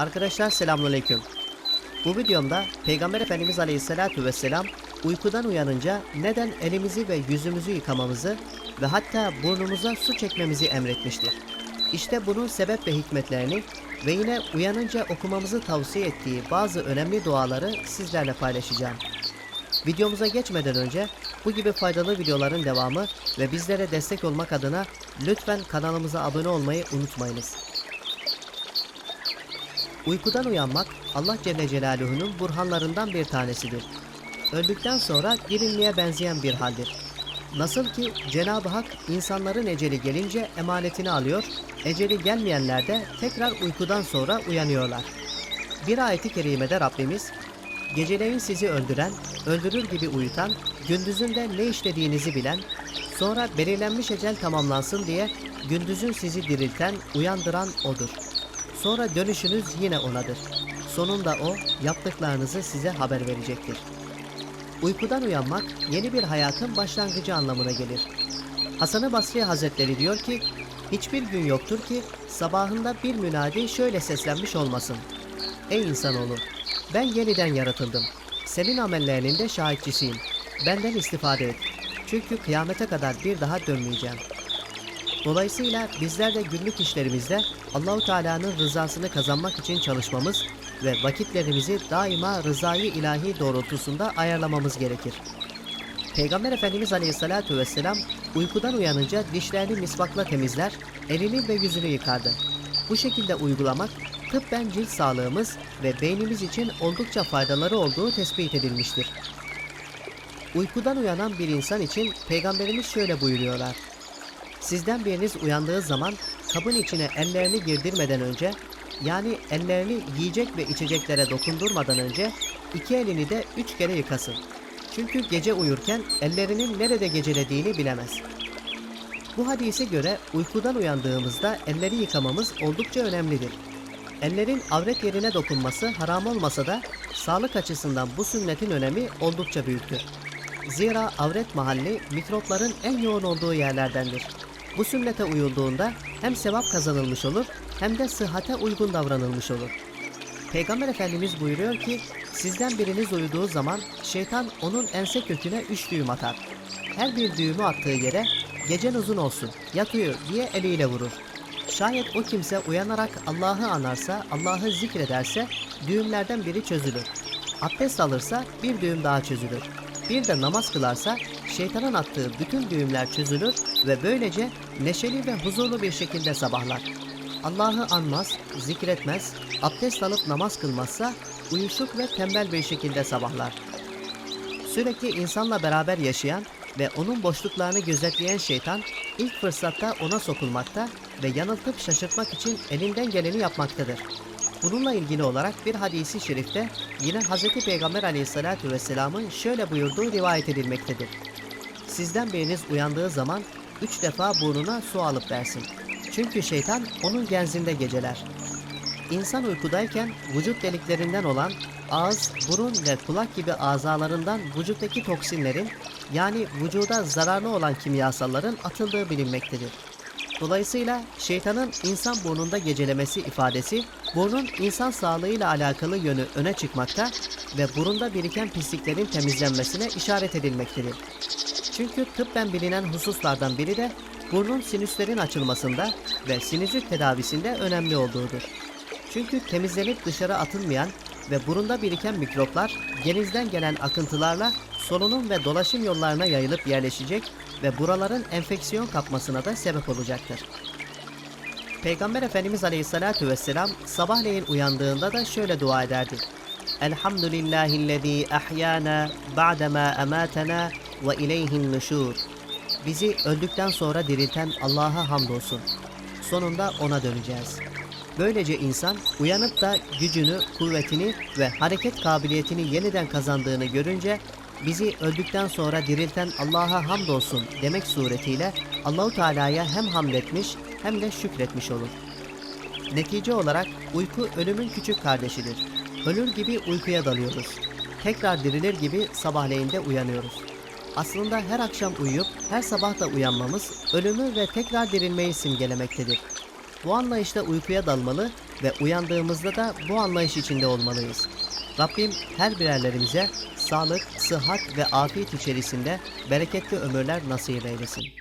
Arkadaşlar selamünaleyküm. Bu videomda Peygamber Efendimiz Aleyhisselatü Vesselam uykudan uyanınca neden elimizi ve yüzümüzü yıkamamızı ve hatta burnumuza su çekmemizi emretmiştir. İşte bunun sebep ve hikmetlerini ve yine uyanınca okumamızı tavsiye ettiği bazı önemli duaları sizlerle paylaşacağım. Videomuza geçmeden önce bu gibi faydalı videoların devamı ve bizlere destek olmak adına lütfen kanalımıza abone olmayı unutmayınız. Uykudan uyanmak Allah Celle Celaluhu'nun burhanlarından bir tanesidir. Öldükten sonra dirilmeye benzeyen bir haldir. Nasıl ki Cenab-ı Hak insanların eceli gelince emanetini alıyor, eceli gelmeyenler de tekrar uykudan sonra uyanıyorlar. Bir ayeti kerimede Rabbimiz, Geceleyin sizi öldüren, öldürür gibi uyutan, gündüzün de ne işlediğinizi bilen, sonra belirlenmiş ecel tamamlansın diye gündüzün sizi dirilten, uyandıran O'dur. Sonra dönüşünüz yine O'nadır. Sonunda O, yaptıklarınızı size haber verecektir. Uykudan uyanmak, yeni bir hayatın başlangıcı anlamına gelir. Hasan-ı Basri Hazretleri diyor ki, hiçbir gün yoktur ki sabahında bir münadi şöyle seslenmiş olmasın. Ey insanoğlu! Ben yeniden yaratıldım. Senin amellerinin de şahitçisiyim. Benden istifade et. Çünkü kıyamete kadar bir daha dönmeyeceğim. Dolayısıyla bizler de günlük işlerimizde Allahu Teala'nın rızasını kazanmak için çalışmamız ve vakitlerimizi daima rızayı ilahi doğrultusunda ayarlamamız gerekir. Peygamber Efendimiz Aleyhisselatü Vesselam uykudan uyanınca dişlerini misvakla temizler, elini ve yüzünü yıkardı. Bu şekilde uygulamak tıbben cilt sağlığımız ve beynimiz için oldukça faydaları olduğu tespit edilmiştir. Uykudan uyanan bir insan için Peygamberimiz şöyle buyuruyorlar. Sizden biriniz uyandığı zaman kabın içine ellerini girdirmeden önce yani ellerini yiyecek ve içeceklere dokundurmadan önce iki elini de üç kere yıkasın. Çünkü gece uyurken ellerinin nerede gecelediğini bilemez. Bu hadise göre uykudan uyandığımızda elleri yıkamamız oldukça önemlidir. Ellerin avret yerine dokunması haram olmasa da sağlık açısından bu sünnetin önemi oldukça büyüktür. Zira avret mahalli mikropların en yoğun olduğu yerlerdendir. Bu sünnete uyulduğunda hem sevap kazanılmış olur hem de sıhhate uygun davranılmış olur. Peygamber Efendimiz buyuruyor ki, sizden biriniz uyuduğu zaman şeytan onun ense köküne üç düğüm atar. Her bir düğümü attığı yere gecen uzun olsun, yat uyu diye eliyle vurur. Şayet o kimse uyanarak Allah'ı anarsa, Allah'ı zikrederse düğümlerden biri çözülür. Abdest alırsa bir düğüm daha çözülür. Bir de namaz kılarsa şeytanın attığı bütün düğümler çözülür ve böylece neşeli ve huzurlu bir şekilde sabahlar. Allah'ı anmaz, zikretmez, abdest alıp namaz kılmazsa uyuşuk ve tembel bir şekilde sabahlar. Sürekli insanla beraber yaşayan ve onun boşluklarını gözetleyen şeytan ilk fırsatta ona sokulmakta ve yanıltıp şaşırtmak için elinden geleni yapmaktadır. Bununla ilgili olarak bir hadisi şerifte yine Hz. Peygamber aleyhissalatu vesselamın şöyle buyurduğu rivayet edilmektedir. Sizden biriniz uyandığı zaman üç defa burnuna su alıp versin. Çünkü şeytan onun genzinde geceler. İnsan uykudayken vücut deliklerinden olan ağız, burun ve kulak gibi azalarından vücuttaki toksinlerin yani vücuda zararlı olan kimyasalların atıldığı bilinmektedir. Dolayısıyla şeytanın insan burnunda gecelemesi ifadesi burnun insan sağlığıyla alakalı yönü öne çıkmakta ve burunda biriken pisliklerin temizlenmesine işaret edilmektedir. Çünkü tıbben bilinen hususlardan biri de burnun sinüslerin açılmasında ve sinüzit tedavisinde önemli olduğudur. Çünkü temizlenip dışarı atılmayan ve burunda biriken mikroplar genizden gelen akıntılarla solunum ve dolaşım yollarına yayılıp yerleşecek ve buraların enfeksiyon kapmasına da sebep olacaktır. Peygamber Efendimiz Aleyhisselatü Vesselam sabahleyin uyandığında da şöyle dua ederdi. Elhamdülillahillezî ahyana ba'dema ematena ve ileyhin nuşur. Bizi öldükten sonra dirilten Allah'a hamdolsun. Sonunda ona döneceğiz. Böylece insan uyanıp da gücünü, kuvvetini ve hareket kabiliyetini yeniden kazandığını görünce bizi öldükten sonra dirilten Allah'a hamdolsun demek suretiyle Allahu Teala'ya hem hamd etmiş hem de şükretmiş olur. Netice olarak uyku ölümün küçük kardeşidir. Ölür gibi uykuya dalıyoruz. Tekrar dirilir gibi sabahleyin de uyanıyoruz. Aslında her akşam uyuyup her sabah da uyanmamız ölümü ve tekrar dirilmeyi simgelemektedir. Bu anlayışla uykuya dalmalı ve uyandığımızda da bu anlayış içinde olmalıyız. Rabbim her birerlerimize sağlık, sıhhat ve afiyet içerisinde bereketli ömürler nasip eylesin.